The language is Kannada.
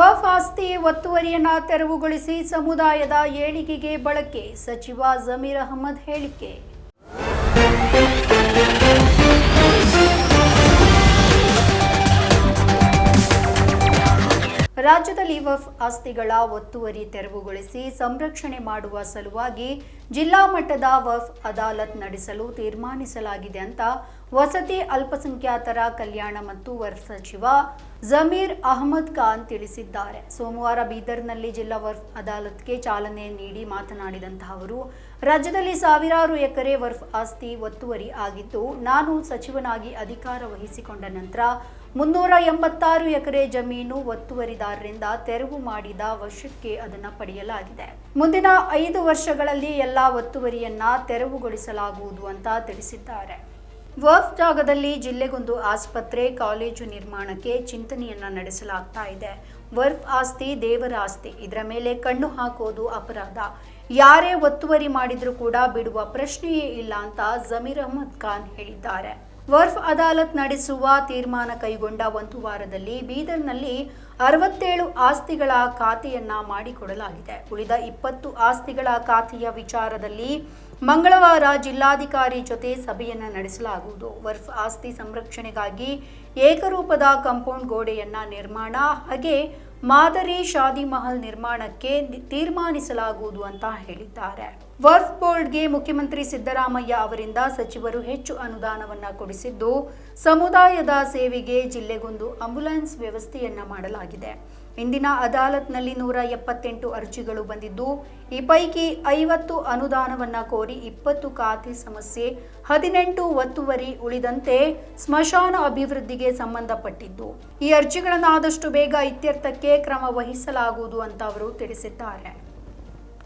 ವಫ್ ಆಸ್ತಿ ಒತ್ತುವರಿಯನ್ನು ತೆರವುಗೊಳಿಸಿ ಸಮುದಾಯದ ಏಳಿಗೆಗೆ ಬಳಕೆ, ಸಚಿವ ಜಮೀರ್ ಅಹಮದ್ ಹೇಳಿಕೆ. ರಾಜ್ಯದಲ್ಲಿ ವಫ್ ಆಸ್ತಿಗಳ ಒತ್ತುವರಿ ತೆರವುಗೊಳಿಸಿ ಸಂರಕ್ಷಣೆ ಮಾಡುವ ಸಲುವಾಗಿ ಜಿಲ್ಲಾ ಮಟ್ಟದ ವಫ್ ಅದಾಲತ್ ನಡೆಸಲು ತೀರ್ಮಾನಿಸಲಾಗಿದೆ ಅಂತ ವಸತಿ ಅಲ್ಪಸಂಖ್ಯಾತರ ಕಲ್ಯಾಣ ಮತ್ತು ವರ್ಫ್ ಸಚಿವ ಜಮೀರ್ ಅಹಮದ್ ಖಾನ್ ತಿಳಿಸಿದ್ದಾರೆ. ಸೋಮವಾರ ಬೀದರ್ನಲ್ಲಿ ಜಿಲ್ಲಾ ವರ್ಫ್ ಅದಾಲತ್ಗೆ ಚಾಲನೆ ನೀಡಿ ಮಾತನಾಡಿದಂತಹ ಅವರು, ರಾಜ್ಯದಲ್ಲಿ ಸಾವಿರಾರು ಎಕರೆ ವರ್ಫ್ ಆಸ್ತಿ ಒತ್ತುವರಿ ಆಗಿದ್ದು, ನಾನು ಸಚಿವನಾಗಿ ಅಧಿಕಾರ ವಹಿಸಿಕೊಂಡ ನಂತರ ಮುನ್ನೂರ ಎಂಬತ್ತಾರು ಎಕರೆ ಜಮೀನು ಒತ್ತುವರಿದಾರರಿಂದ ತೆರವು ಮಾಡಿದ ವಶಕ್ಕೆ ಅದನ್ನು ಪಡೆಯಲಾಗಿದೆ. ಮುಂದಿನ ಐದು ವರ್ಷಗಳಲ್ಲಿ ಎಲ್ಲಾ ಒತ್ತುವರಿಯನ್ನ ತೆರವುಗೊಳಿಸಲಾಗುವುದು ಅಂತ ತಿಳಿಸಿದ್ದಾರೆ. ವರ್ಫ್ ಜಾಗದಲ್ಲಿ ಜಿಲ್ಲೆಗೊಂದು ಆಸ್ಪತ್ರೆ, ಕಾಲೇಜು ನಿರ್ಮಾಣಕ್ಕೆ ಚಿಂತನೆಯನ್ನ ನಡೆಸಲಾಗ್ತಾ ಇದೆ. ವರ್ಫ್ ಆಸ್ತಿ ದೇವರ ಆಸ್ತಿ. ಇದರ ಮೇಲೆ ಕಣ್ಣು ಹಾಕೋದು ಅಪರಾಧ. ಯಾರೇ ಒತ್ತುವರಿ ಮಾಡಿದ್ರೂ ಕೂಡ ಬಿಡುವ ಪ್ರಶ್ನೆಯೇ ಇಲ್ಲ ಅಂತ ಜಮೀರ್ ಅಹಮದ್ ಖಾನ್ ಹೇಳಿದ್ದಾರೆ. ವರ್ಫ್ ಅದಾಲತ್ ನಡೆಸುವ ತೀರ್ಮಾನ ಕೈಗೊಂಡ ಒಂದು ವಾರದಲ್ಲಿ ಬೀದರ್ನಲ್ಲಿ ಅರವತ್ತೇಳು ಆಸ್ತಿಗಳ ಖಾತೆಯನ್ನ ಮಾಡಿಕೊಡಲಾಗಿದೆ. ಉಳಿದ ಇಪ್ಪತ್ತು ಆಸ್ತಿಗಳ ಖಾತೆಯ ವಿಚಾರದಲ್ಲಿ ಮಂಗಳವಾರ ಜಿಲ್ಲಾಧಿಕಾರಿ ಜೊತೆ ಸಭೆಯನ್ನ ನಡೆಸಲಾಗುವುದು. ವರ್ಫ್ ಆಸ್ತಿ ಸಂರಕ್ಷಣೆಗಾಗಿ ಏಕರೂಪದ ಕಾಂಪೌಂಡ್ ಗೋಡೆಯನ್ನ ನಿರ್ಮಾಣ ಹಾಗೆ ಮಾದರಿ ಶಾದಿ ಮಹಲ್ ನಿರ್ಮಾಣಕ್ಕೆ ತೀರ್ಮಾನಿಸಲಾಗುವುದು ಅಂತ ಹೇಳಿದ್ದಾರೆ. ವರ್ಫ್ ಬೋರ್ಡ್ಗೆ ಮುಖ್ಯಮಂತ್ರಿ ಸಿದ್ದರಾಮಯ್ಯ ಅವರಿಂದ ಸಚಿವರು ಹೆಚ್ಚು ಅನುದಾನವನ್ನ ಕೊಡಿಸಿದ್ದು, ಸಮುದಾಯದ ಸೇವೆಗೆ ಜಿಲ್ಲೆಗೊಂದು ಆಂಬುಲೆನ್ಸ್ ವ್ಯವಸ್ಥೆಯನ್ನ ಮಾಡಲಾಗಿದೆ. ಇಂದಿನ ಅದಾಲತ್ನಲ್ಲಿ ನೂರ ಎಪ್ಪತ್ತೆಂಟು ಅರ್ಜಿಗಳು ಬಂದಿದ್ದು, ಈ ಪೈಕಿ ಐವತ್ತು ಅನುದಾನವನ್ನ ಕೋರಿ ಇಪ್ಪತ್ತು ಖಾತೆ ಸಮಸ್ಯೆ, ಹದಿನೆಂಟು ಒತ್ತುವರಿ ಉಳಿದಂತೆ ಸ್ಮಶಾನ ಅಭಿವೃದ್ಧಿಗೆ ಸಂಬಂಧಪಟ್ಟಿದ್ದು. ಈ ಅರ್ಜಿಗಳನ್ನು ಆದಷ್ಟು ಬೇಗ ಇತ್ಯರ್ಥಕ್ಕೆ ಕ್ರಮ ವಹಿಸಲಾಗುವುದು ಅಂತ ಅವರು ತಿಳಿಸಿದ್ದಾರೆ.